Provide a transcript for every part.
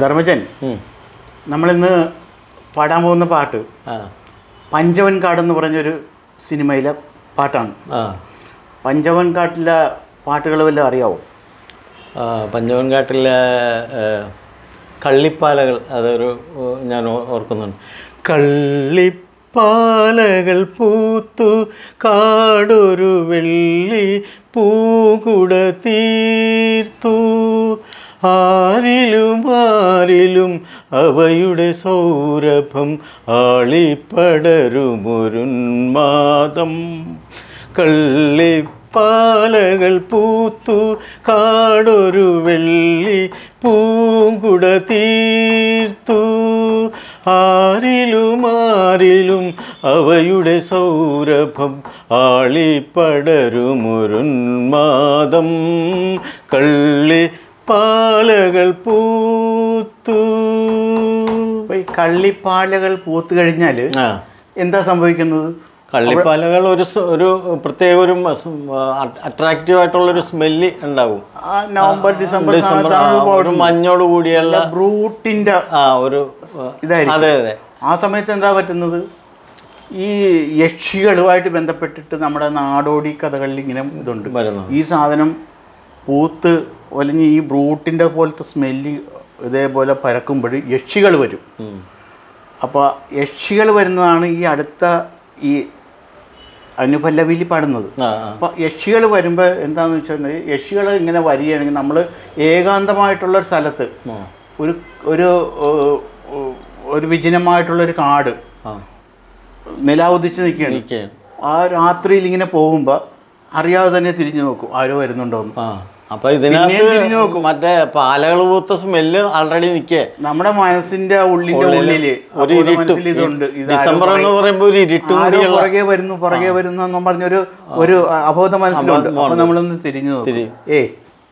ധർമ്മജൻ നമ്മളിന്ന് പാടാൻ പോകുന്ന പാട്ട് പഞ്ചവൻ കാട് എന്ന് പറഞ്ഞൊരു സിനിമയിലെ പാട്ടാണ്. പഞ്ചവൻ കാട്ടിലെ പാട്ടുകൾ വല്ലതും അറിയാവോ? പഞ്ചവൻ കാട്ടിലെ കള്ളിപ്പാലകൾ അതൊരു ഞാൻ ഓർക്കുന്നുണ്ട് ഓർക്കുന്നുണ്ട്. കള്ളിപ്പാലകൾ പൂത്തു കാടൊരു വെള്ളി പൂകുട തീർത്തു. ആരിലും ആരിലും അവയുടെ സൗരഭം ആളിപ്പടരുമൊരുന്മാദം. കള്ളിപ്പാലകൾ പൂത്തു കാടൊരു വെള്ളി പൂങ്കുട തീർത്തു. ആരിലും ആരിലും അവയുടെ സൗരഭം ആളിപ്പടരുമൊരുന്മാദം. കള്ളി പാലകൾ പൂത്തു. ഈ കള്ളിപ്പാലകൾ പൂത്ത് കഴിഞ്ഞാൽ എന്താ സംഭവിക്കുന്നത്? കള്ളിപ്പാലകൾ ഒരു ഒരു പ്രത്യേക ഒരു അട്രാക്റ്റീവ് ആയിട്ടുള്ള ഒരു സ്മെല്ല് ഉണ്ടാവും. നവംബർ ഡിസംബർ ഡിസംബർ ഒരു മഞ്ഞോട് കൂടിയുള്ള ബ്രൂട്ടിന്റെ ആ ഒരു ഇതായിരിക്കും. അതെ അതെ. ആ സമയത്ത് എന്താ പറ്റുന്നത്? ഈ യക്ഷികളുമായിട്ട് ബന്ധപ്പെട്ടിട്ട് നമ്മുടെ നാടോടി കഥകളിൽ ഇങ്ങനെ ഇതുണ്ട്. ഈ സാധനം പൂത്ത് ഒലിഞ്ഞ് ഈ ബ്രൂട്ടിന്റെ പോലത്തെ സ്മെല്ല് ഇതേപോലെ പരക്കുമ്പോൾ യക്ഷികൾ വരും. അപ്പോൾ യക്ഷികൾ വരുന്നതാണ് ഈ അടുത്ത ഈ അനുപല്ലവിയിൽ പാടുന്നത്. അപ്പോൾ യക്ഷികൾ വരുമ്പോൾ എന്താണെന്ന് വെച്ചിട്ടുണ്ടെങ്കിൽ യക്ഷികൾ ഇങ്ങനെ വരികയാണെങ്കിൽ നമ്മൾ ഏകാന്തമായിട്ടുള്ള ഒരു സ്ഥലത്ത് ഒരു ഒരു ഒരു വിജനമായിട്ടുള്ള ഒരു കാട് നിലാവുദിച്ച് നിൽക്കുകയാണ്. ആ രാത്രിയിൽ ഇങ്ങനെ പോകുമ്പോൾ അറിയാതെ തന്നെ തിരിഞ്ഞു നോക്കും ആരോ വരുന്നുണ്ടോന്ന്. ആ. അപ്പൊ ഇതിനകത്ത്. മറ്റേ പാലകൾ പൂത്ത സ്മെല്ല് ആൾറെഡി നിക്കേ. നമ്മുടെ മനസ്സിന്റെ ഉള്ളിന്റെ ഉള്ളിൽ ഒരു ഇരുട്ട്. ഇതുണ്ട്. ഡിസംബർ എന്ന് പറയുമ്പോ ഒരു ഇരുട്ടും പുറകെ വരുന്നു പുറകെ വരുന്നു എന്നും പറഞ്ഞൊരു ഒരു അബോധ മനസ്സിലുണ്ട്. അപ്പൊ നമ്മളൊന്ന് തിരിഞ്ഞു തിരി.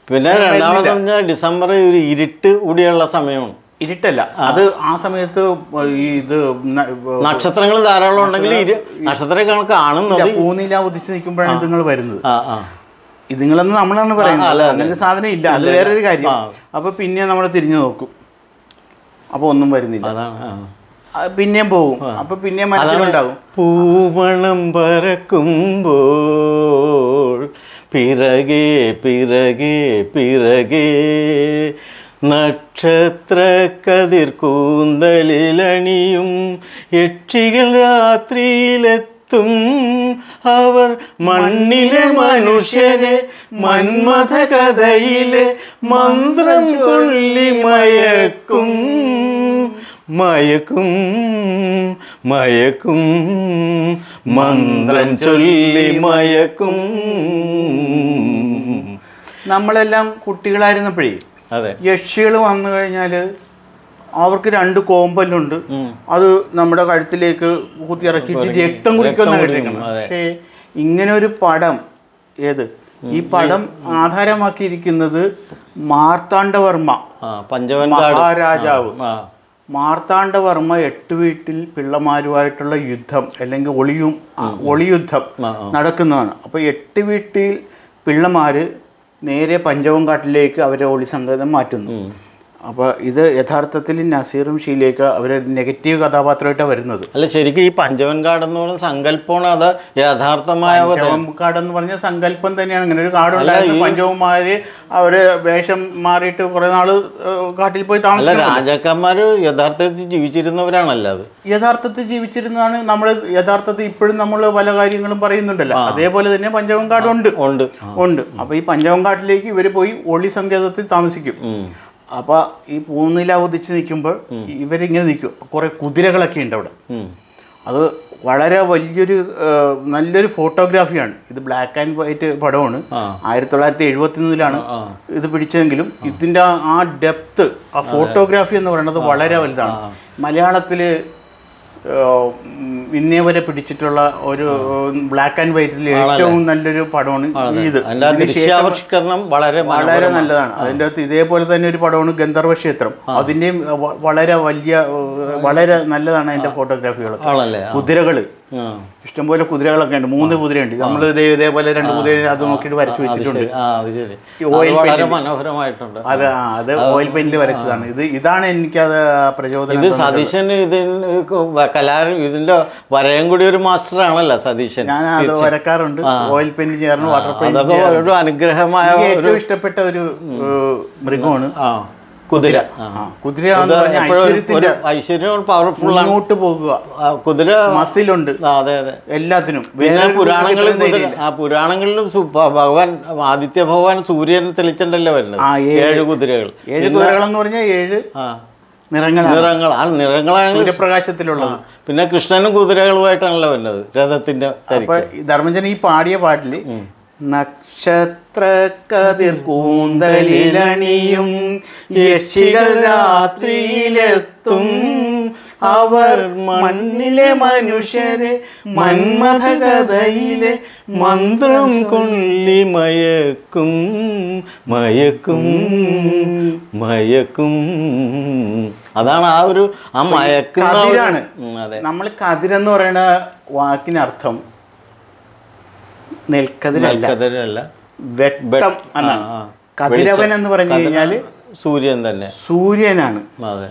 പിന്നെ രണ്ടാമത് പറഞ്ഞാൽ ഡിസംബർ ഒരു ഇരുട്ട് കൂടിയുള്ള സമയമാണ്. ഇരുട്ടല്ല. അത് ആ സമയത്ത് ഇത് നക്ഷത്രങ്ങൾ ധാരാളം ഉണ്ടെങ്കിൽ ഇരു നക്ഷത്രങ്ങൾ കാണുന്നത് പൂനില ഉദിച്ച് നിൽക്കുമ്പോഴാണ് നിങ്ങൾ വരുന്നത്. ഇതുങ്ങളെന്ന് നമ്മളാണ് പറയുന്നത്. അങ്ങനെ സാധനം ഇല്ല. അത് വേറൊരു കാര്യം. അപ്പൊ പിന്നെ നമ്മൾ തിരിഞ്ഞു നോക്കും. അപ്പൊ ഒന്നും വരുന്നില്ല. അതാണ് പിന്നെയും പോവും. അപ്പൊ പിന്നെ മനസ്സിലുണ്ടാവും. പൂമണം പറക്കുമ്പോൾ പിറകെ പിറകെ പിറകെ നക്ഷത്ര കതിർ കൂന്തലിലണിയും യക്ഷികൾ രാത്രിയിലെത്തും അവർ മണ്ണിലെ മനുഷ്യരെ മന്മഥ കഥയിലെ മന്ത്രം കൊള്ളി മയക്കും. മയക്കും മയക്കും മന്ത്രം ചൊല്ലി മയക്കും. നമ്മളെല്ലാം കുട്ടികളായിരുന്നപ്പോഴേ അതെ. യക്ഷികൾ വന്നു കഴിഞ്ഞാൽ അവർക്ക് രണ്ട് കോമ്പല്ലുണ്ട്. അത് നമ്മുടെ കഴുത്തിലേക്ക് കുത്തിയിറക്കിയിട്ട് രക്തം കുടിക്കുന്ന കേട്ടിരിക്കണം. പക്ഷേ ഇങ്ങനെ ഒരു പടം ഏത്? ഈ പടം ആധാരമാക്കിയിരിക്കുന്നത് മാർത്താണ്ഡവർമ്മ. മഹാരാജാവ്. മാർത്താണ്ഡവർമ്മ എട്ട് വീട്ടിൽ പിള്ളമാരുമായിട്ടുള്ള യുദ്ധം അല്ലെങ്കിൽ ഒളിയും ഒളിയുദ്ധം. നടക്കുന്നതാണ്. അപ്പോൾ എട്ട് വീട്ടിൽ പിള്ളമാര് നേരെ പഞ്ചവങ്കാട്ടിലേക്ക് അവരെ ഒളി സംഗതം മാറ്റുന്നു. അപ്പോൾ ഇത് യഥാർത്ഥത്തിൽ നസീറും ഷീലേക്ക് അവർ നെഗറ്റീവ് കഥാപാത്രമായിട്ടാണ് വരുന്നത്. അല്ല ശരിക്കും ഈ പഞ്ചവൻകാട് എന്ന് പറയുന്ന സങ്കല്പമാണ് അത് യഥാർത്ഥമായ പഞ്ചവൻ കാട് എന്ന് പറഞ്ഞ സങ്കല്പം തന്നെയാണ്. അങ്ങനെ ഒരു കാടുണ്ടായിരുന്നു പഞ്ചവന്മാര് അവർ വേഷം മാറിയിട്ട് കുറെ നാൾ കാട്ടിൽ പോയി താമസം താമസിക്കും രാജാക്കന്മാര് യഥാർത്ഥത്തിൽ ജീവിച്ചിരുന്നവരാണല്ലോ അത്. യഥാർത്ഥത്തിൽ ജീവിച്ചിരുന്നതാണ് നമ്മൾ യഥാർത്ഥത്തിൽ ഇപ്പോഴും നമ്മൾ പല കാര്യങ്ങളും പറയുന്നുണ്ടല്ലോ. അതേപോലെ തന്നെ പഞ്ചവങ്കാട് ഉണ്ട്. ഉണ്ട്. ഉണ്ട്. അപ്പൊ ഈ പഞ്ചവങ്കാട്ടിലേക്ക് ഇവർ പോയി ഒളി സങ്കേതത്തിൽ താമസിക്കും. ഉം. അപ്പൊ ഈ പൂനില ഉദിച്ച് നിൽക്കുമ്പോൾ ഇവരിങ്ങനെ നിൽക്കും. കുറെ കുതിരകളൊക്കെ ഉണ്ട് അവിടെ. അത് വളരെ വലിയൊരു നല്ലൊരു ഫോട്ടോഗ്രാഫിയാണ്. ഇത് ബ്ലാക്ക് ആൻഡ് വൈറ്റ് പടമാണ്. ആയിരത്തി തൊള്ളായിരത്തി എഴുപത്തി ഒന്നിലാണ് ഇത് പിടിച്ചതെങ്കിലും ഇതിന്റെ ആ ഡെപ്ത് ആ ഫോട്ടോഗ്രാഫി എന്ന് പറയുന്നത് വളരെ വലുതാണ്. മലയാളത്തിൽ ഇന്നേ വരെ പിടിച്ചിട്ടുള്ള ഒരു ബ്ലാക്ക് ആൻഡ് വൈറ്റിൽ ഏറ്റവും നല്ലൊരു പടമാണ് ഇത്. ശേഷം ദൃശ്യാവിഷ്കരണം വളരെ വളരെ നല്ലതാണ്. അതിന്റെ അകത്ത് ഇതേപോലെ തന്നെ ഒരു പടമാണ് ഗന്ധർവ ക്ഷേത്രം. അതിന്റെയും വളരെ വലിയ വളരെ നല്ലതാണ് അതിന്റെ ഫോട്ടോഗ്രാഫികൾ കുതിരകൾ. ഇഷ്ടംപോലെ കുതിരകളൊക്കെ ഉണ്ട്. മൂന്ന് കുതിരയുണ്ട്. നമ്മൾ ഇതേ ഇതേപോലെ രണ്ട് കുതിര അത് നോക്കിയിട്ട് വരച്ചു വെച്ചിട്ടുണ്ട്. വളരെ മനോഹരമായിട്ടുണ്ട്. അത് അത് ഓയിൽ പെയിന്റിൽ വരച്ചതാണ്. ഇത് ഇതാണ് എനിക്കത് പ്രചോദനം ഇത് സതീശൻ ഇതിന് കലാ ഇതിന്റെ വരയും കൂടി ഒരു മാസ്റ്റർ ആണല്ലോ സതീശൻ. ഞാൻ അത് വരക്കാറുണ്ട്. ഓയിൽ പെയിന്റ് ചേർന്ന് വാട്ടർ പെയിന്റ് ഒരു അനുഗ്രഹമായ ഏറ്റവും ഇഷ്ടപ്പെട്ട ഒരു മൃഗമാണ്. ആ. കുതിര. കുതിര എന്ന് പറഞ്ഞാൽ ഐശ്വര്യത്തിന്റെ ഐശ്വര്യം പവർഫുൾ മുന്നോട്ട് പോകുക. ആ, കുതിര മസിലുണ്ട്. അതെ അതെ. എല്ലാത്തിനും. പുരാണങ്ങളിൽ. ആ പുരാണങ്ങളിലും ഭഗവാൻ ആദിത്യ ഭഗവാൻ സൂര്യൻ തെളിച്ചിട്ടല്ലോ വരുന്നത്? ഏഴ് കുതിരകൾ. ഏഴ് കുതിരകൾ എന്ന് പറഞ്ഞാൽ ഏഴ് നിറങ്ങൾ നിറങ്ങളാണ്. നിറങ്ങൾ ആ നിറങ്ങളാണ് പ്രകാശത്തിലുള്ളത് പിന്നെ കൃഷ്ണനും കുതിരകളുമായിട്ടാണല്ലോ വരുന്നത് രഥത്തിന്റെ ധർമ്മജൻ ഈ പാടിയ പാട്ടിൽ നക്ഷത്ര കതിർ കൂന്തലിലണിയും യക്ഷികൾ രാത്രിയിലെത്തും. അവർ മണ്ണിലെ മനുഷ്യരെ മന്മഥ കഥയിലെ മന്ത്രം കൊള്ളി മയക്കും. മയക്കും. മയക്കും. അതാണ് ആ ഒരു ആ മയക്ക കതിരാണ്. അതെ. നമ്മൾ കതിരെന്ന് പറയുന്ന വാക്കിനർത്ഥം നെൽക്കതിരല്ല. കതിരല്ല വെട്ടം എന്നാണ്. കതിരവൻ എന്ന് പറഞ്ഞു കഴിഞ്ഞാൽ കഴിഞ്ഞാൽ സൂര്യൻ തന്നെ. സൂര്യനാണ്. അതെ.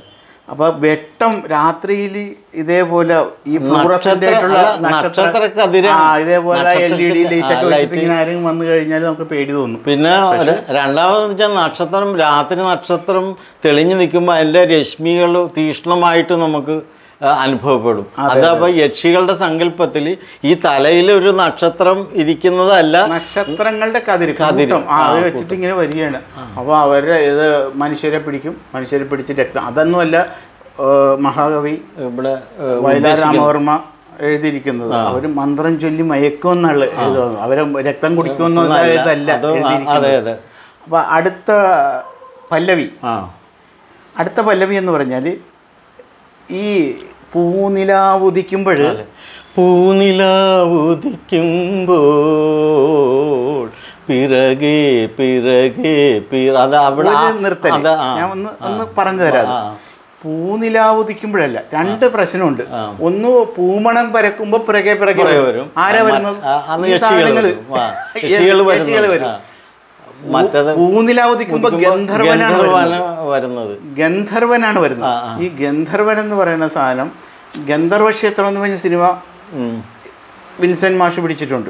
അപ്പൊ വെട്ടം രാത്രിയിൽ ഇതേപോലെ ഈ ഫ്ലൂറസെന്റ് ആയിട്ടുള്ള നക്ഷത്ര ഇതേപോലെ എൽ ഇ ഡി ലൈറ്റ് ഒക്കെ വെച്ചിട്ട് ഇങ്ങനെ ആരെങ്കിലും വന്നു കഴിഞ്ഞാൽ നമുക്ക് പേടി തോന്നും. പിന്നെ രണ്ടാമത് രണ്ടാമതെന്ന് വെച്ചാൽ നക്ഷത്രം രാത്രി നക്ഷത്രം തെളിഞ്ഞു നിൽക്കുമ്പോൾ അതിന്റെ രശ്മികൾ തീക്ഷ്ണമായിട്ട് നമുക്ക് അനുഭവപ്പെടും. അത് അപ്പോൾ യക്ഷികളുടെ സങ്കല്പത്തിൽ ഈ തലയിൽ ഒരു നക്ഷത്രം ഇരിക്കുന്നതല്ല. നക്ഷത്രങ്ങളുടെ കതിര് കതിര്. അത് വെച്ചിട്ട് ഇങ്ങനെ വരികയാണ്. അപ്പോൾ അവരുടെ ഇത് മനുഷ്യരെ പിടിക്കും. മനുഷ്യരെ പിടിച്ച് രക്തം. അതൊന്നുമല്ല മഹാകവി ഇവിടെ ഏ, എഴുതിയിരിക്കുന്നത്. അവർ മന്ത്രം ചൊല്ലി മയക്കുമെന്നുള്ള എഴുതുന്നത്. അവരെ രക്തം കുടിക്കുമെന്ന്. അതെ അതെ അപ്പൊ അടുത്ത പല്ലവി. അടുത്ത പല്ലവി എന്ന് പറഞ്ഞാൽ ഈ പൂനിലാവുദിക്കുമ്പോൾ പൂനിലാവുദിക്കുമ്പോൾ പിറകെ പിറകെ പിറ അത് അവിടെ നിർത്ത നിർത്തൽ ഞാൻ ഒന്ന് ഒന്ന് പറഞ്ഞു തരാം. പൂനിലാവുദിക്കുമ്പോഴല്ല രണ്ട് പ്രശ്നമുണ്ട്. ഒന്ന് പൂമണം പരക്കുമ്പോ പിറകെ പിറകെ വരും. ആരാ വരുന്നത്. വരും. മറ്റത് പൂനിലാവുദിക്കുമ്പോ ഗന്ധർവനാണ് വരുന്നത്. ഗന്ധർവനാണ് വരുന്നത്. ഈ ഗന്ധർവൻ എന്ന് പറയുന്ന സാധനം ഗന്ധർവ ക്ഷേത്രം എന്ന് പറഞ്ഞ സിനിമ. വിൻസെന്റ് മാഷ് പിടിച്ചിട്ടുണ്ട്.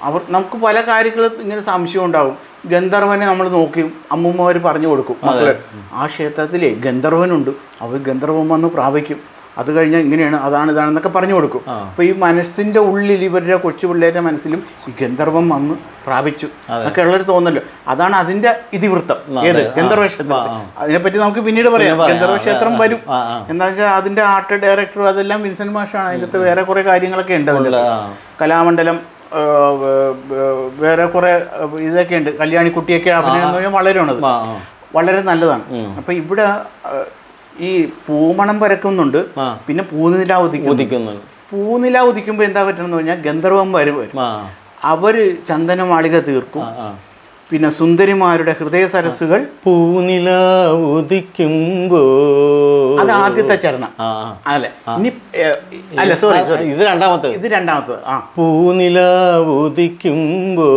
അവർ നമുക്ക് പല കാര്യങ്ങളും ഇങ്ങനെ സംശയം ഉണ്ടാവും. ഗന്ധർവനെ നമ്മൾ നോക്കി അമ്മൂമ്മമാർ പറഞ്ഞു കൊടുക്കും. മക്കളെ ആ ക്ഷേത്രത്തിലെ ഗന്ധർവനുണ്ട്. അവർ ഗന്ധർവം വന്ന് പ്രാപിക്കും. അത് കഴിഞ്ഞാൽ ഇങ്ങനെയാണ് അതാണ് ഇതാണെന്നൊക്കെ പറഞ്ഞു കൊടുക്കും. അപ്പൊ അപ്പോൾ ഈ മനസ്സിന്റെ ഉള്ളിൽ ഇവരുടെ കൊച്ചു പിള്ളേരുടെ മനസ്സിലും ഈ ഗന്ധർവം വന്ന് പ്രാപിച്ചു. എന്നൊക്കെ ഉള്ളൊരു തോന്നല്ലോ അതാണ് അതിന്റെ ഇതിവൃത്തം. ഏത്. ഗന്ധർവ ക്ഷേത്രം. അതിനെപ്പറ്റി നമുക്ക് പിന്നീട് പറയാം. ഗന്ധർവ ക്ഷേത്രം വരും. എന്താ വെച്ചാൽ അതിന്റെ ആർട്ട് ഡയറക്ടർ അതെല്ലാം വിൻസെന്റ് മാഷാണ്. അതിനകത്ത് വേറെ കുറെ കാര്യങ്ങളൊക്കെ ഉണ്ട് അതിന്റെ കലാമണ്ഡലം വേറെ കുറെ ഇതൊക്കെ ഉണ്ട്. കല്യാണിക്കുട്ടിയൊക്കെ അഭിനയം എന്ന് പറഞ്ഞാൽ വളരെ നല്ലതാണ്. അപ്പൊ ഇവിടെ ഈ പൂമണം പരക്കുന്നുണ്ട് പിന്നെ പൂനില ഉദിക്കുന്നു. ഉദിക്കുന്നുണ്ട് പൂനില ഉദിക്കുമ്പോൾ എന്താ പറ്റണമെന്ന് പറഞ്ഞാൽ ഗന്ധർവന്മാർ വരും ആ. അവർ ചന്ദനമാളിക തീർക്കും. പിന്നെ സുന്ദരിമാരുടെ ഹൃദയ സരസുകൾ പൂനില ഉദിക്കുമ്പോ. അത് ആദ്യത്തെ ചരണം. ആ. അല്ലെ? ഇനി അല്ല സോറി സോറി ഇത് രണ്ടാമത്തെ ഇത് രണ്ടാമത്തത് ആ. പൂനില ഉദിക്കുമ്പോ.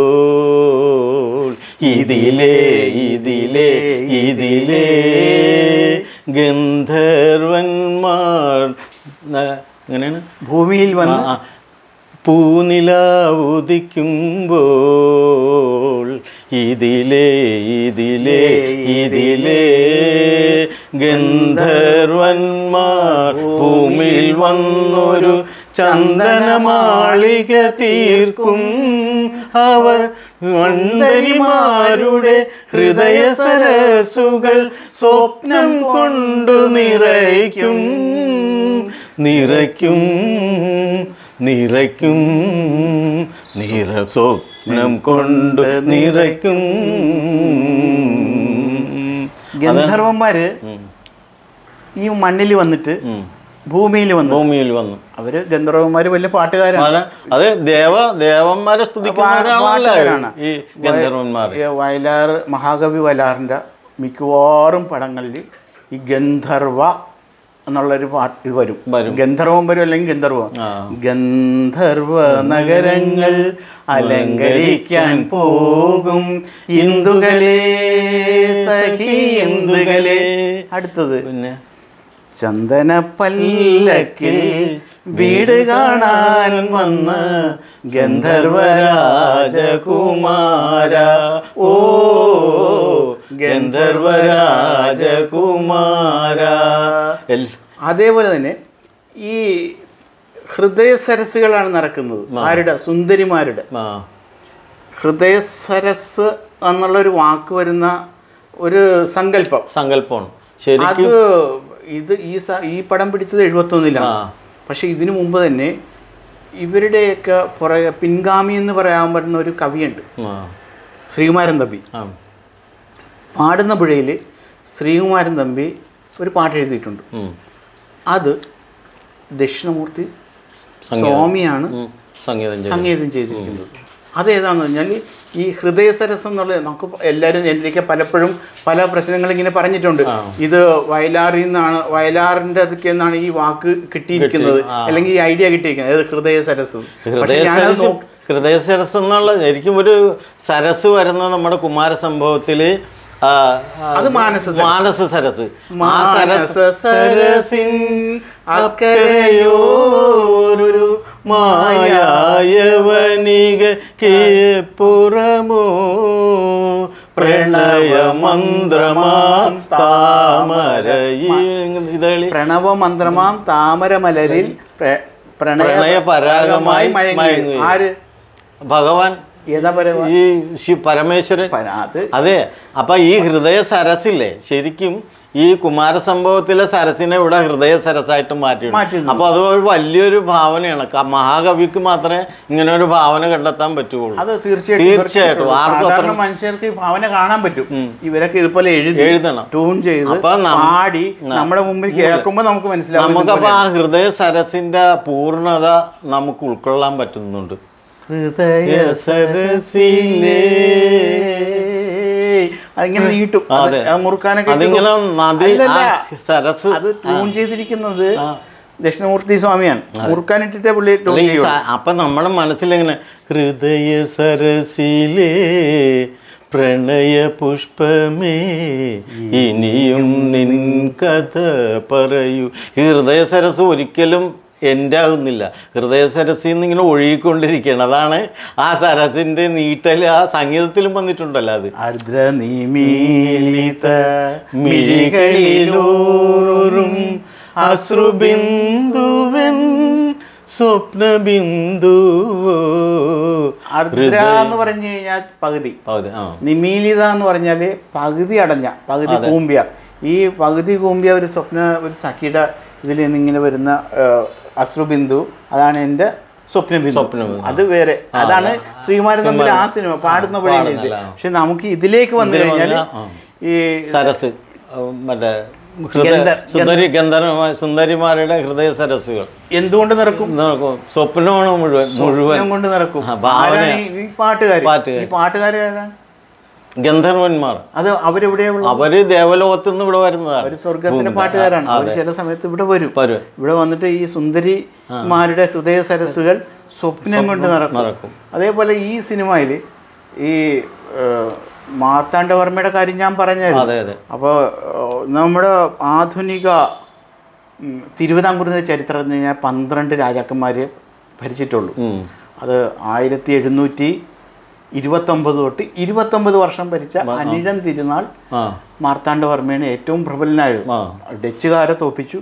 ഇതിലേ ഇതിലേ ഇതിലേ. ഗന്ധർവന്മാർ. എങ്ങനെയാണ്? ഭൂമിയിൽ വന്ന. പൂനില ഉദിക്കുമ്പോൾ ഇതിലേ ഇതിലേ ഇതിലേ ഗന്ധർവന്മാർ ഭൂമിയിൽ വന്നൊരു ചന്ദനമാളിക തീർക്കും. അവർ വണ്ടരിമാരുടെ ഹൃദയ സരസുകൾ സ്വപ്നം കൊണ്ടു നിറയ്ക്കും. നിറയ്ക്കും നിറയ്ക്കും നിറ സ്വപ്നം കൊണ്ട് നിറയ്ക്കും. ഗന്ധർവന്മാര് ഈ മണ്ണിൽ വന്നിട്ട് ഭൂമിയിൽ വന്നു. ഭൂമിയിൽ വന്നു. അവർ ഗന്ധർവന്മാര് വലിയ പാട്ടുകാരാണ്. അത് ദേവ ദേവന്മാരെ. ഈ ഗന്ധർവന്മാർ ഈ വയലാർ മഹാകവി വയലാറിന്റെ മിക്കവാറും പടങ്ങളിൽ ഈ ഗന്ധർവ എന്നുള്ളൊരു പാട്ട് ഇത് വരും. ഗന്ധർവം വരും അല്ലെങ്കിൽ ഗന്ധർവം. ഗന്ധർവ നഗരങ്ങൾ അലങ്കരിക്കാൻ പോകും. ഇന്ദുകളെ സഖി ഇന്ദുകളെ അടുത്തത്. പിന്നെ? ചന്ദന പല്ലക്കിൽ വീട് കാണാൻ വന്ന് ഗന്ധർവരാജകുമാര ഓ ഗന്ധർവരാജകുമാര. അതേപോലെ തന്നെ ഈ ഹൃദയ സരസുകളാണ് നടക്കുന്നത് ആരുടെ? സുന്ദരിമാരുടെ. ഹൃദയ സരസ് എന്നുള്ളൊരു വാക്ക് വരുന്ന ഒരു സങ്കല്പം. സങ്കല്പമാണ്. അത് ശരിക്കും ഇത് ഈ ഈ പടം പിടിച്ചത് എഴുപത്തൊന്നിലാണ്. പക്ഷെ ഇതിനു മുമ്പ് തന്നെ ഇവരുടെയൊക്കെ പുറകെ പിൻഗാമി എന്ന് പറയാൻ പറ്റുന്ന ഒരു കവിയുണ്ട്. ശ്രീകുമാരൻ തമ്പി. പാടുന്ന പുഴയിൽ ശ്രീകുമാരൻ തമ്പി ഒരു പാട്ട് എഴുതിയിട്ടുണ്ട്. അത് ദക്ഷിണമൂർത്തി സ്വാമിയാണ്. സംഗീതം ചെയ്തിരിക്കുന്നത്. അത് അതേതാന്ന് പറഞ്ഞാൽ ഈ ഹൃദയസരസം എന്നുള്ളത് നമുക്ക് എല്ലാവരും എനിക്ക് പലപ്പോഴും പല പ്രശ്നങ്ങൾ ഇങ്ങനെ പറഞ്ഞിട്ടുണ്ട്. ഇത് വയലാറിൽ നിന്നാണ് വയലാറിന്റെ അടുക്കെ നിന്നാണ് ഈ വാക്ക് കിട്ടിയിരിക്കുന്നത്. അല്ലെങ്കിൽ ഈ ഐഡിയ കിട്ടിയിരിക്കുന്നത്. അതായത് ഹൃദയ സരസ് പക്ഷേ ഹൃദയ ഞാനത് സരസ് നോക്ക്- ഹൃദയ സരസ് എന്നുള്ള ശരിക്കും ഒരു സരസ് വരുന്ന നമ്മുടെ കുമാര സംഭവത്തിൽ ആ, ആ, അത് മാനസ സരസ്. മാനസ സരസ്. മാനസ സരസിൻ അക്കരയോരൊരു മായായവനിക പുറമോ പ്രണയമന്ത്രമാം താമര ഇതളി. പ്രണവമന്ത്രമാം താമരമലരിൽ പ്ര- പ്രണയ പരാഗമായി മയങ്ങി. ആര്? ഭഗവാൻ ഈ ശി പരമേശ്വരൻ. അത് അപ്പൊ ഈ ഹൃദയ സരസില്ലേ ശരിക്കും ഈ കുമാരസംഭവത്തിലെ സരസിനെ ഇവിടെ ഹൃദയ സരസായിട്ട് മാറ്റി. അപ്പൊ അത് ഒരു വലിയൊരു ഭാവനയാണ്. മഹാകവിക്ക് മാത്രമേ ഇങ്ങനെ ഒരു ഭാവന കണ്ടെത്താൻ പറ്റുള്ളൂ അത് തീർച്ചയായിട്ടും തീർച്ചയായിട്ടും. ആർക്കും മനുഷ്യർക്ക് ഭാവന കാണാൻ പറ്റും. ഇവരൊക്കെ ഇതുപോലെ എഴുതി എഴുതണം. ട്യൂൺ ചെയ്ത് അപ്പൊ നാടി പാടി നമ്മുടെ മുമ്പിൽ കേൾക്കുമ്പോൾ നമുക്ക് മനസ്സിലാവും നമുക്കപ്പോ ആ ഹൃദയ സരസിന്റെ പൂർണത നമുക്ക് ഉൾക്കൊള്ളാൻ പറ്റുന്നുണ്ട്. ഹൃദയ സരസിലേ അതിങ്ങനെ നീട്ടും മുറുക്കാനൊക്കെ സരസ്. അത് ട്യൂൺ ചെയ്തിരിക്കുന്നത്. ദക്ഷിണമൂർത്തി സ്വാമിയാണ്. മുറുക്കാനിട്ടിട്ടേ പുള്ളി അപ്പൊ നമ്മുടെ മനസ്സിലെങ്ങനെ ഹൃദയ സരസിലേ പ്രണയ പുഷ്പമേ ഇനിയും നിൻ കഥ പറയൂ. ഈ ഹൃദയ സരസ് ഒരിക്കലും എന്റെ ആകുന്നില്ല. ഹൃദയ സരസിൽ നിന്ന് ഇങ്ങനെ ഒഴുകിക്കൊണ്ടിരിക്കുകയാണ്. അതാണ് ആ സരസിന്റെ നീട്ടൽ ആ സംഗീതത്തിലും വന്നിട്ടുണ്ടല്ലോ അത്. ആർദ്ര നിമീലിത മിഴികളിലൂറും അശ്രുബിന്ദുവൻ സ്വപ്നബിന്ദു ആർദ്ര എന്ന് പറഞ്ഞു കഴിഞ്ഞാൽ പകുതി. പകുതി ആ. നിമീലിത എന്ന് പറഞ്ഞാൽ പകുതി അടഞ്ഞ പകുതി കൂമ്പിയ. ഈ പകുതി കൂമ്പിയ ഒരു സ്വപ്ന ഒരു സഖിയുടെ ഇതിൽ നിന്നിങ്ങനെ വരുന്ന അശ്രുബിന്ദു അതാണ് എന്റെ സ്വപ്നബിന്ദു. അത് വേറെ. അതാണ് ശ്രീകുമാരൻ തമ്മിൽ ആ സിനിമ പാടുന്ന ആ. പക്ഷെ നമുക്ക് ഇതിലേക്ക് വന്നു കഴിഞ്ഞാൽ ഈ സരസ് മറ്റേ സുന്ദരി ഗന്ധർവ സുന്ദരിമാരുടെ ഹൃദയ സരസുകൾ എന്തുകൊണ്ട് നിറക്കും? സ്വപ്നമാണോ സ്വപ്നമാണ് മുഴുവൻ മുഴുവൻ. കൊണ്ട് നിറക്കും. പാട്ടുകാർ പാട്ടുകാര്. ഈ പാട്ടുകാരാണ് ഗന്ധർവന്മാർ. അത് അവരെവിടെയുള്ള അവർ ദേവലോകത്ത് നിന്ന് ഇവിടെ വരുന്നതാണ്. അവർ സ്വർഗത്തിന്റെ പാട്ടുകാരാണ്. അവർ ചില സമയത്ത് ഇവിടെ വരും. ഇവിടെ വന്നിട്ട് ഈ സുന്ദരിമാരുടെ ഹൃദയ സരസുകൾ സ്വപ്നം കൊണ്ട് നടക്കും. അതേപോലെ ഈ സിനിമയിൽ ഈ മാർത്താണ്ഡവർമ്മയുടെ കാര്യം ഞാൻ പറഞ്ഞായിരുന്നു. അതെ അപ്പോൾ നമ്മുടെ ആധുനിക തിരുവിതാംകൂറിന്റെ തിരുവിതാംകൂറിന്റെ ചരിത്രം എന്ന് കഴിഞ്ഞാൽ പന്ത്രണ്ട് രാജാക്കന്മാർ ഭരിച്ചിട്ടുള്ളൂ. അത് ആയിരത്തി എഴുന്നൂറ്റി ഇരുപത്തൊമ്പത് തൊട്ട് ഇരുപത്തൊമ്പത് വർഷം ഭരിച്ച അനിഴം തിരുനാൾ മാർത്താണ്ഡവർമ്മയാണ് ഏറ്റവും പ്രബലനായത്. ഡച്ചുകാരെ തോപ്പിച്ചു.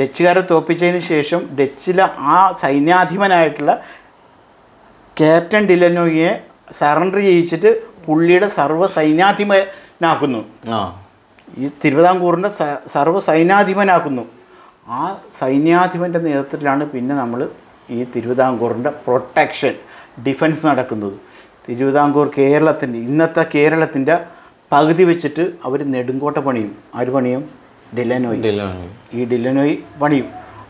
ഡച്ചുകാരെ തോപ്പിച്ചതിന് ശേഷം ഡച്ചിലെ ആ സൈന്യാധിപനായിട്ടുള്ള ക്യാപ്റ്റൻ ഡിലനോയെ സറണ്ടർ ചെയ്യിച്ചിട്ട് പുള്ളിയുടെ സർവ സൈന്യാധിപനാക്കുന്നു ഈ തിരുവിതാംകൂറിന്റെ സർവ സൈന്യാധിപനാക്കുന്നു ആ സൈന്യാധിപന്റെ നേതൃത്വത്തിലാണ് പിന്നെ നമ്മൾ ഈ തിരുവിതാംകൂറിന്റെ പ്രൊട്ടക്ഷൻ ഡിഫൻസ് നടക്കുന്നത്. തിരുവിതാംകൂർ കേരളത്തിന്റെ ഇന്നത്തെ കേരളത്തിന്റെ പകുതി വെച്ചിട്ട് അവർ നെടുങ്കോട്ട പണിയും. ആര് പണിയും? ഡിലനോയി ഈ ഡിലനോയി പണിയും.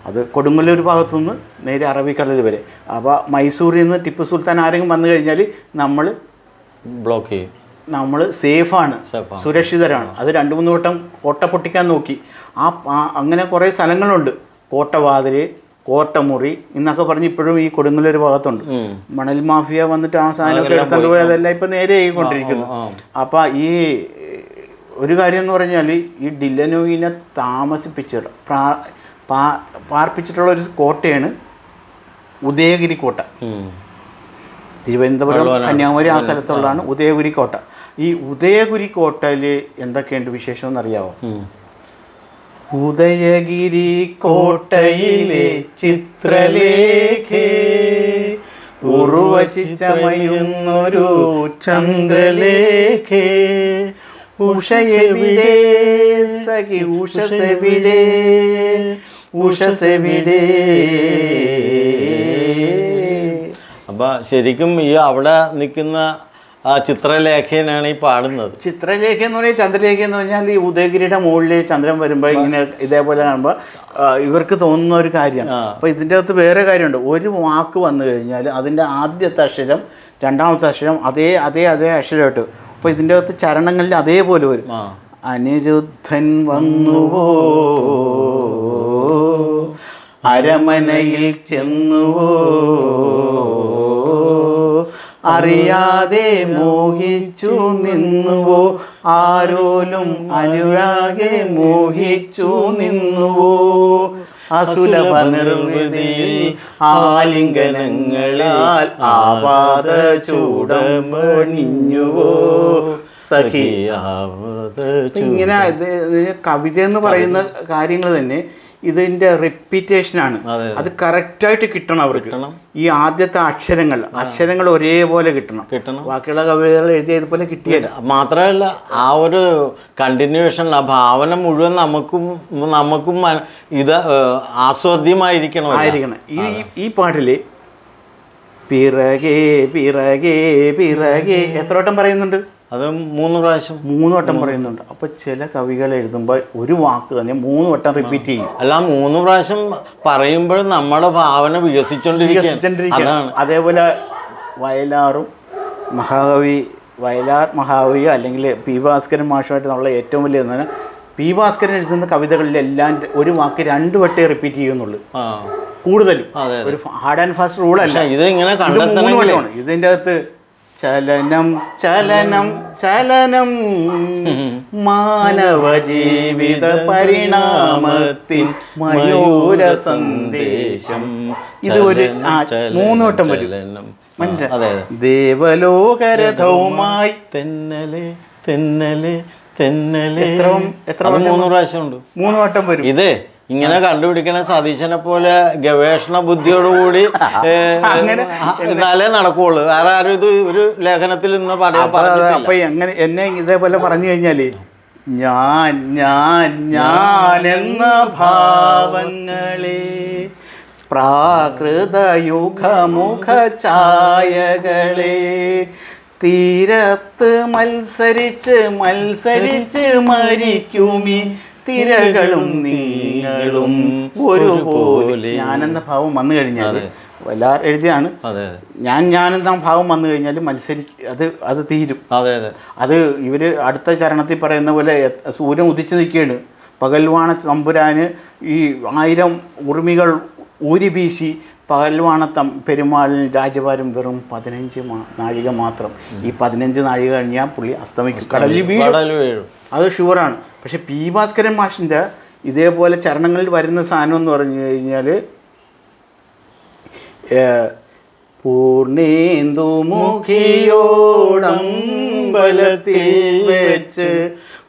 അത് കൊടുങ്ങല്ലൂർ ഭാഗത്തു നിന്ന് നേരെ അറബിക്കടൽ വരെ. അപ്പോൾ മൈസൂരിൽ നിന്ന് ടിപ്പു സുൽത്താൻ ആരെങ്കിലും വന്നു കഴിഞ്ഞാൽ നമ്മൾ ബ്ലോക്ക് ചെയ്യും. നമ്മൾ സേഫാണ്. സുരക്ഷിതരാണ്. അത് രണ്ട് മൂന്ന് വട്ടം കോട്ട പൊട്ടിക്കാൻ നോക്കി. ആ ആ- അങ്ങനെ കുറേ സ്ഥലങ്ങളുണ്ട്. കോട്ടവാതിൽ കോട്ടമുറി എന്നൊക്കെ പറഞ്ഞ് ഇപ്പോഴും ഈ കൊടുങ്ങല്ലൂർ ഭാഗത്തുണ്ട്. മണൽ മാഫിയ വന്നിട്ട് ആ സാധനമൊക്കെ എടുത്തോണ്ട് പോയി. അതെല്ലാം ഇപ്പം നേരെ ആയിക്കൊണ്ടിരിക്കുന്നു. അപ്പം ഈ ഒരു കാര്യം എന്ന് പറഞ്ഞാൽ ഈ ഡില്ലനോയിനെ താമസിപ്പിച്ച പ്രാ- പാ- പാർപ്പിച്ചിട്ടുള്ള ഒരു കോട്ടയാണ് ഉദയഗിരി കോട്ട. തിരുവനന്തപുരം കന്യാകുമാരി ആ സ്ഥലത്തുള്ളതാണ് ഉദയഗിരി കോട്ട. ഈ ഉദയഗിരി കോട്ടയിൽ എന്തൊക്കെയുണ്ട് വിശേഷം എന്നറിയാവോ. ഉദയഗിരി കോട്ടയിലെ ചിത്രലേഖേ. ഉറുവശിച്ചമയുന്നൊരു ചന്ദ്രലേഖേ. ഉഷയെവിടെ സഖി ഉഷസെവിടെ? ഉഷസെവിടെ? അപ്പൊ ശരിക്കും ഈ അവിടെ നിൽക്കുന്ന ആ ചിത്രലേഖനാണ് ഈ പാടുന്നത്. ചിത്രലേഖ എന്ന് പറഞ്ഞാൽ ചന്ദ്രലേഖ എന്ന് പറഞ്ഞാൽ ഈ ഉദയഗിരിയുടെ മുകളിൽ ചന്ദ്രൻ വരുമ്പോൾ ഇങ്ങനെ ഇതേപോലെ കാണുമ്പോൾ ഇവർക്ക് തോന്നുന്ന ഒരു കാര്യമാണ്. അപ്പോൾ ഇതിന്റെ അകത്ത് വേറെ കാര്യമുണ്ട്. ഒരു വാക്ക് വന്നു കഴിഞ്ഞാൽ അതിന്റെ ആദ്യത്തെ അക്ഷരം രണ്ടാമത്തെ അക്ഷരം അതേ അതേ അതേ അക്ഷരമായിട്ട്. അപ്പോൾ ഇതിന്റെ അകത്ത് ചരണങ്ങളിൽ അതേപോലെ വരും. അനിരുദ്ധൻ വന്നുവോ? അരമനയിൽ ചെന്നുവോ? അറിയാതെ മോഹിച്ചു നിന്നുവോ? ആരോലും അനുരാഗെ മോഹിച്ചു നിന്നുവോ? അസുലഭ നിർവൃതിയിൽ ആലിംഗനങ്ങളാൽ ആവാത ചൂടമണിഞ്ഞുവോ? സഖി ഇങ്ങനെ ഇത് കവിത എന്ന് പറയുന്ന കാര്യങ്ങൾ തന്നെ ഇതിന്റെ റിപ്പീറ്റേഷൻ ആണ്. അത് കറക്റ്റായിട്ട് കിട്ടണം അവർക്ക്. ഈ ആദ്യത്തെ അക്ഷരങ്ങൾ അക്ഷരങ്ങൾ ഒരേപോലെ കിട്ടണം. കിട്ടണം. ബാക്കിയുള്ള കവിതകൾ എഴുതിയ ഇതുപോലെ കിട്ടിയല്ല മാത്രമല്ല ആ ഒരു കണ്ടിന്യൂഷൻ ആ ഭാവന മുഴുവൻ നമുക്കും നമുക്കും ഇത് ആസ്വാദ്യമായിരിക്കണം ആയിരിക്കണം. ഈ ഈ- ഈ പാട്ടിൽ പിറകെ പിറകെ പിറകെ എത്ര വട്ടം പറയുന്നുണ്ട്? അത് മൂന്ന് പ്രാവശ്യം. മൂന്ന് വട്ടം പറയുന്നുണ്ട്. അപ്പൊ ചില കവികൾ എഴുതുമ്പോൾ ഒരു വാക്ക് തന്നെ മൂന്ന് വട്ടം റിപ്പീറ്റ് ചെയ്യും. അല്ല മൂന്ന് പ്രാവശ്യം പറയുമ്പോഴും നമ്മുടെ ഭാവന വികസിച്ചുകൊണ്ടിരിക്കുകയാണ്. അതേപോലെ വയലാറും മഹാകവി വയലാർ മഹാകവി അല്ലെങ്കിൽ പി ഭാസ്കരൻ മാഷുമായിട്ട് നമ്മളെ ഏറ്റവും വലിയ ഒന്നാണ്. പി ഭാസ്കരൻ എഴുതുന്ന കവിതകളിലെല്ലാം ഒരു വാക്ക് രണ്ട് വട്ടേ റിപ്പീറ്റ് ചെയ്യുന്നുള്ളൂ. കൂടുതലും. ഒരു ഹാർഡ് ആൻഡ് ഫാസ്റ്റ് റൂൾ അല്ല. ഇത് ഇങ്ങനെ ഇതിന്റെ അകത്ത് ചലനം ചലനം ചലനം. മാനവ ജീവിത പരിണാമത്തിൻ മയൂര സന്ദേശം. ഇത് ഒരു മൂന്ന് വട്ടം വരും. മനസ്സിലായി? ദേവലോകരഥവുമായി. തെന്നലെ തെന്നലെ തെന്നലെ. എത്ര? മൂന്ന് പ്രാവശ്യം ഉണ്ട്. മൂന്ന് വട്ടം വരും. ഇത് ഇങ്ങനെ കണ്ടുപിടിക്കണ സതീശനെ പോലെ ഗവേഷണ ബുദ്ധിയോടുകൂടി എന്നാലേ നടക്കുള്ളൂ. വേറെ ആരും ഇത് ഒരു ലേഖനത്തിൽ ഇന്ന് പറയാം അപ്പൊ എങ്ങനെ എന്നെ ഇതേപോലെ പറഞ്ഞു കഴിഞ്ഞാൽ ഞാൻ ഞാൻ ഞാൻ എന്ന ഭാവങ്ങളെ പ്രാകൃത ചായകളെ തീരത്ത് മത്സരിച്ച് മത്സരിച്ച് മരിക്കുമി തിരകളും നീങ്ങളും ഒരുപോലെ. ഞാനെന്ന ഭാവം വന്നു കഴിഞ്ഞാൽ വല്ലാർ എഴുതിയാണ്. ഞാൻ ഞാനെന്ന ഭാവം വന്നു കഴിഞ്ഞാൽ മത്സരി അത് അത് തീരും. അതെ അതെ. അത് ഇവർ അടുത്ത ചരണത്തിൽ പറയുന്ന പോലെ സൂര്യൻ ഉദിച്ചു നിൽക്കുകയാണ്. പകൽവാണ തമ്പുരാന് ഈ ആയിരം ഉറുമികൾ ഊരി വീശി പകൽവാണ തം പെരുമാളിന് രാജഭാരം വെറും പതിനഞ്ച് നാഴിക മാത്രം. ഈ പതിനഞ്ച് നാഴിക കഴിഞ്ഞാൽ പുള്ളി അസ്തമിക്കും. കടലിൽ വീഴും. അത് ഷുവറാണ് പക്ഷെ പി ഭാസ്കരൻ മാഷിന്റെ ഇതേപോലെ ചരണങ്ങളിൽ വരുന്ന സാധനം എന്ന് പറഞ്ഞു കഴിഞ്ഞാൽ പൂർണേന്ദു മുഖിയോടമ്പലത്തിൽ വെച്ച്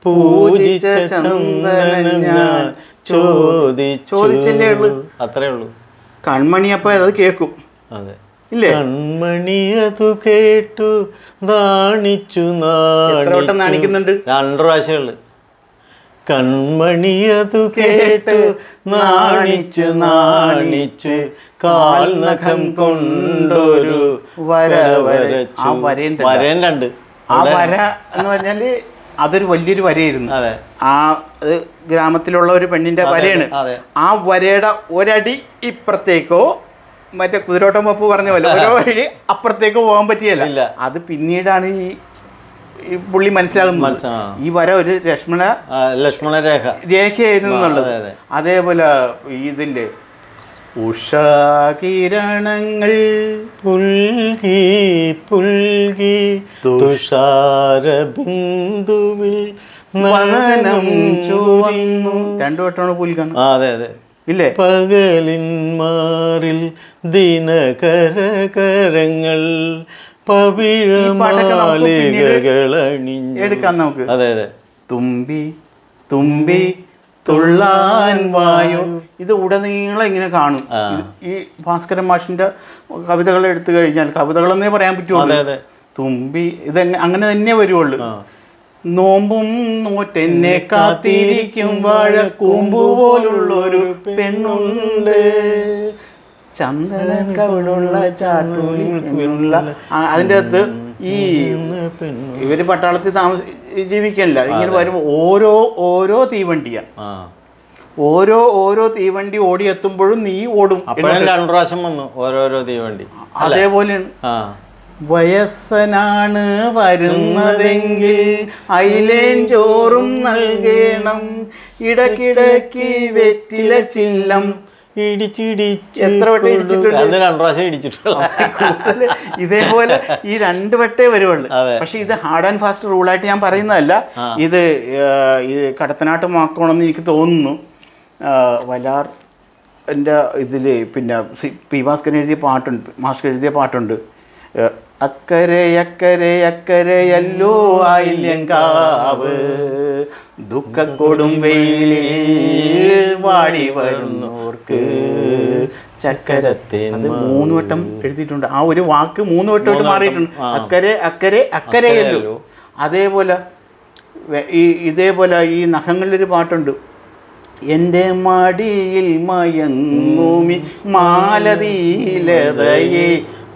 പൂജിച്ച ചന്ദനം ഞാൻ ചോദിച്ചു. ചോദിച്ചല്ലേ ഉള്ളൂ. അത്രേ ഉള്ളൂ. കൺമണിയപ്പ അത് കേൾക്കും. അതെ. ഇല്ലേ? കൺമണിയതു കേട്ടു നാണിച്ചു നാണിക്കുന്നുണ്ട്? രണ്ട് പ്രാവശ്യമുള്ളു കൺമണിയതു കേട്ടു നാണിച്ചു നാണിച്ചു കാൽനഖം കൊണ്ടൊരു വര വര വര. വരച്ചു. രണ്ട് ആ വര എന്ന് പറഞ്ഞാൽ അതൊരു വലിയൊരു വരയായിരുന്നു. അതെ. ആ അത് ഗ്രാമത്തിലുള്ള ഒരു പെണ്ണിന്റെ വരയാണ്. ആ വരയുടെ ഒരടി ഇപ്പുറത്തേക്കോ മറ്റേ കുതിരോട്ടം പപ്പ് പറഞ്ഞ പോലെ ഓരോ വഴി അപ്പുറത്തേക്കോ പോകാൻ പറ്റിയല്ല. അത് പിന്നീടാണ് ഈ ഈ പുള്ളി മനസ്സിലാകുന്നത്. ഈ വര ഒരു ലക്ഷ്മണ ലക്ഷ്മണ രേഖ. രേഖയായിരുന്നു എന്നുള്ളത്. അതേപോലെ ഇതിന്റെ ഉഷാകിരണങ്ങൾ. പുൽകി പുൽകി തുഷാര ബിന്ദുവിൽ വദനം ചുവന്നു. രണ്ടു വട്ടമാണ് പുൽക്കണം ആ അതെ അതെ. ഇല്ലേ? പകലിന്മാറിൽ ദിനകരകരങ്ങൾ എടുക്കാം നമുക്ക്. അതെ അതെ. തുമ്പി തുമ്പി തുള്ളാൻ വായോ. ഇത് ഉടനീളം ഇങ്ങനെ കാണും. ഈ ഭാസ്കരൻ മാഷിന്റെ കവിതകൾ എടുത്തു കഴിഞ്ഞാൽ കവിതകളെന്നേ പറയാൻ അതെ പറ്റുള്ളൂ. അതെ തുമ്പി ഇത് അങ്ങനെ തന്നെ വരുവുള്ളൂ. നോമ്പും നോറ്റെന്നെ കാത്തിരിക്കും വാഴ കൂമ്പു പോലുള്ളൊരു പെണ്ണുണ്ട്. ചന്ദന കവിളുള്ള ആ, അതിന്റെ അകത്ത് ഈ ഇവർ പട്ടാളത്തിൽ താമസ ജീവിക്കണില്ല. ഇങ്ങനെ വരുമ്പോൾ ഓരോ ഓരോ തീവണ്ടിയാണ് ഓരോ ഓരോ തീവണ്ടി ഓടി എത്തുമ്പോഴും നീ ഓടും രണ്ടു പ്രാവശ്യം വന്നു ഓരോരോ തീവണ്ടി. അതേപോലെ വയസ്സനാണ് വരുന്നതെങ്കിൽ അയിലേൻ ചോറും നൽകണം. ഇടക്കിടക്ക് വെറ്റില ചില്ലം എത്ര വട്ടം ഇടിച്ചിട്ടുണ്ട്? അന്ന് രണ്ടു പ്രാവശ്യം ഇടിച്ചിട്ടുള്ള. ഇതേപോലെ ഈ രണ്ട് വട്ടേ വരുവുള്ളൂ. പക്ഷെ ഇത് ഹാർഡ് ആൻഡ് ഫാസ്റ്റ് റൂൾ ആയിട്ട് ഞാൻ പറയുന്നതല്ല. ഇത് ഈ ഇത് കടത്തനാട്ട് മാക്കണമെന്ന് എനിക്ക് തോന്നുന്നു. വലാർ എന്റെ ഇതിൽ പിന്നെ പി ഭാസ്കരൻ എഴുതിയ പാട്ടുണ്ട് മാസ്കർ എഴുതിയ പാട്ടുണ്ട്. അക്കരെ അക്കരെ അക്കരെയല്ലോ ആയില്യങ്കാവ് ദുഃഖക്കൊടും വെയിലിൽ വാടി വരുന്നവർക്ക്. ചക്കരത്തെ അത് മൂന്ന് വട്ടം എഴുതിയിട്ടുണ്ട്. ആ ഒരു വാക്ക് മൂന്ന് വട്ടം മാറിയിട്ടുണ്ട്. അക്കരെ അക്കരെ അക്കരെയല്ലോ അക്കരെയല്ലോ. അതേപോലെ ഈ ഇതേപോലെ ഈ നഖങ്ങളിലൊരു പാട്ടുണ്ട്. എന്റെ മടിയിൽ മയങ്ങൂമി മാലതീലതയെ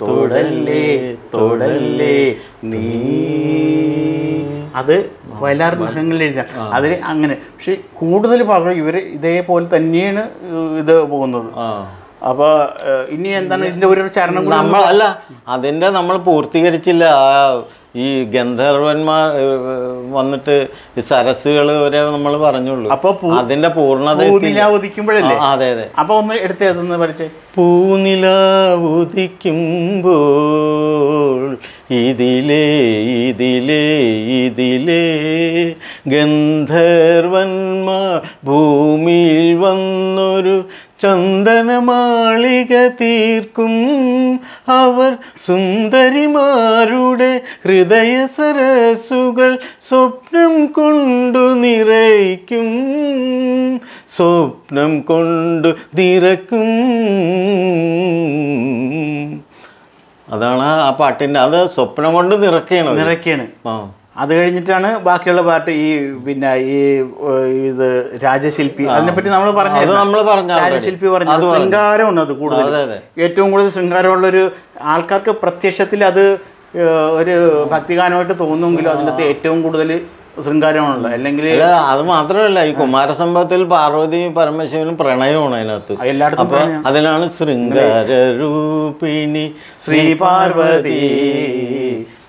തൊടല്ലേ തൊടല്ലേ നീ. അത് വയലാർ നഖങ്ങളിൽ എഴുതാം അതിൽ അങ്ങനെ. പക്ഷെ കൂടുതൽ ഭാഗം ഇവർ ഇതേപോലെ തന്നെയാണ് ഇത് പോകുന്നത്. അപ്പോൾ ഇനി എന്താണ് ഇതിന്റെ ഒരു ചരണം നമ്മൾ അല്ല അതിന്റെ നമ്മൾ പൂർത്തീകരിച്ചില്ല. ആ ഈ ഗന്ധർവന്മാർ വന്നിട്ട് സരസുകൾ വരെ നമ്മൾ പറഞ്ഞുള്ളൂ. അപ്പൊ അതിന്റെ പൂർണത. ഉദിക്കുമ്പോഴല്ലേ? അതെ അതെ. അപ്പൊ ഒന്ന് എടുത്ത് ഏതെന്ന് പഠിച്ചേ. പൂനില ഉദിക്കുമ്പോൾ ഇതിലേ ഇതിലേ ഇതിലേ ഗന്ധർവന്മാർ ഭൂമിയിൽ ചന്ദനമാളിക തീർക്കും. അവർ സുന്ദരിമാരുടെ ഹൃദയ സരസുകൾ സ്വപ്നം കൊണ്ടു നിറയ്ക്കും. സ്വപ്നം കൊണ്ടു നിറക്കും അതാണ് ആ പാട്ടിന്റെ അത് സ്വപ്നം കൊണ്ട് നിറക്കണം നിറക്കണം ആ. അത് കഴിഞ്ഞിട്ടാണ് ബാക്കിയുള്ള പാട്ട് ഈ പിന്നെ ഈ ഇത് രാജശില്പി. അതിനെപ്പറ്റി നമ്മൾ പറഞ്ഞു. രാജശില്പി പറഞ്ഞു ശൃംഗാരമാണ് അത് കൂടുതൽ ഏറ്റവും കൂടുതൽ ശൃംഗാരമുള്ളൊരു ആൾക്കാർക്ക് പ്രത്യക്ഷത്തിൽ അത് ഒരു ഭക്തിഗാനമായിട്ട് തോന്നുമെങ്കിലും അതിനകത്ത് ഏറ്റവും കൂടുതൽ ശൃംഗാരമാണല്ലോ അല്ലെങ്കിൽ അത് മാത്രമല്ല ഈ കുമാരസംഭവത്തിൽ പാർവതി പരമശിവനും പ്രണയമാണ് അതിനകത്ത്. എല്ലായിടത്തും അപ്പൊ. അതിലാണ് ശൃംഗാരൂപിണി ശ്രീ പാർവതി.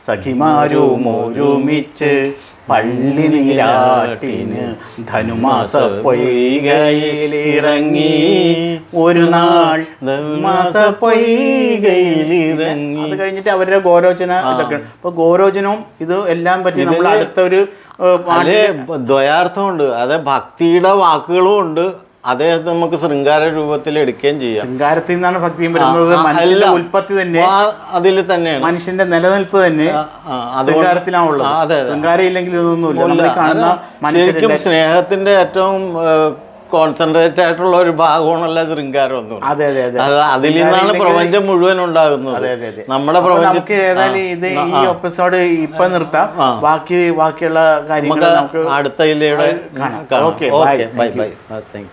സഖിമാരും ഒരുമിച്ച് പള്ളി നീരാട്ടിന് ധനുമാസ പൊയ്കയിലിറങ്ങി. ഒരു നാൾ ധനുമാസ പൊയ്കയിലിറങ്ങി. അത് കഴിഞ്ഞിട്ട് അവരുടെ ഗോരോചന ഇതൊക്കെ. അപ്പൊ ഗോരോചനവും ഇത് എല്ലാം പറ്റി. നമ്മൾ അടുത്തൊരു ദ്വയാർത്ഥമുണ്ട്. അതെ ഭക്തിയുടെ വാക്കുകളും ഉണ്ട്. അതേ നമുക്ക് ശൃംഗാര രൂപത്തിൽ എടുക്കുകയും ചെയ്യാം. ശൃംഗാരത്തിൽ നിന്നാണ് ഭക്തിയും വരുന്നത്. മനുഷ്യന്റെ. ഉൽപ്പത്തി തന്നെ. അതിൽ തന്നെയാണ്. മനുഷ്യന്റെ നിലനിൽപ്പ് തന്നെ ശൃംഗാരത്തിലാണുള്ളത്. അതെ. ശൃംഗാരം ഇല്ലെങ്കിൽ ഇതൊന്നുമില്ല. കാണുന്ന സ്നേഹത്തിന്റെ ഏറ്റവും കോൺസെൻട്രേറ്റ് ആയിട്ടുള്ള ഒരു ഭാഗമാണല്ല ശൃംഗാരം എന്ന് അതെ അതെ അതെ. അതിൽ നിന്നാണ് പ്രപഞ്ചം മുഴുവൻ ഉണ്ടാകുന്നത്. അതെ, അതെ, അതെ. നമ്മുടെ പ്രപഞ്ചം ഏതായാലും ഇത് ഈ എപ്പിസോഡ് ഇപ്പൊ നിർത്താം. ബാക്കി ബാക്കിയുള്ള കാര്യങ്ങൾ അടുത്ത ഇല്ലയുടെ. കാണാം. Okay bye bye thank